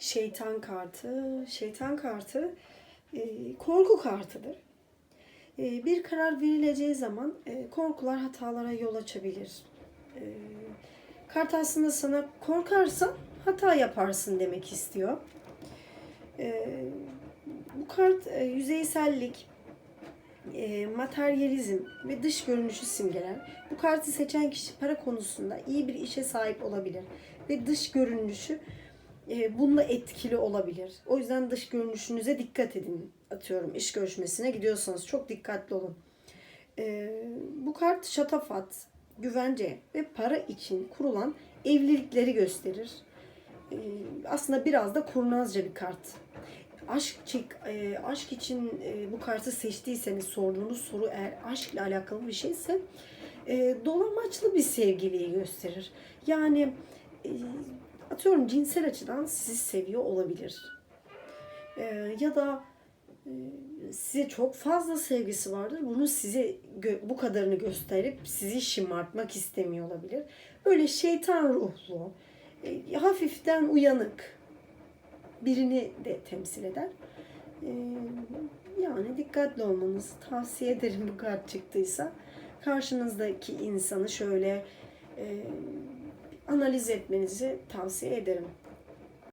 şeytan kartı. Şeytan kartı e, korku kartıdır. E, bir karar verileceği zaman e, korkular hatalara yol açabilir. E, kart aslında sana korkarsan hata yaparsın demek istiyor. E, bu kart e, yüzeysellik, e, materyalizm ve dış görünüşü simgeler. Bu kartı seçen kişi para konusunda iyi bir işe sahip olabilir ve dış görünüşü e, bununla etkili olabilir. O yüzden dış görünüşünüze dikkat edin. Atıyorum iş görüşmesine gidiyorsanız çok dikkatli olun. E, bu kart şatafat, güvence ve para için kurulan evlilikleri gösterir. E, aslında biraz da kurnazca bir kart. Aşk çek- e, aşk için bu kartı seçtiyseniz sorduğunuz soru eğer aşkla alakalı bir şeyse e, dolamaçlı bir sevgiliyi gösterir. Yani atıyorum cinsel açıdan sizi seviyor olabilir. E, ya da e, size çok fazla sevgisi vardır. Bunu size bu kadarını gösterip sizi şımartmak istemiyor olabilir. Böyle şeytan ruhlu, e, hafiften uyanık birini de temsil eder. E, yani dikkatli olmanızı tavsiye ederim bu kart çıktıysa. Karşınızdaki insanı şöyle e, analiz etmenizi tavsiye ederim.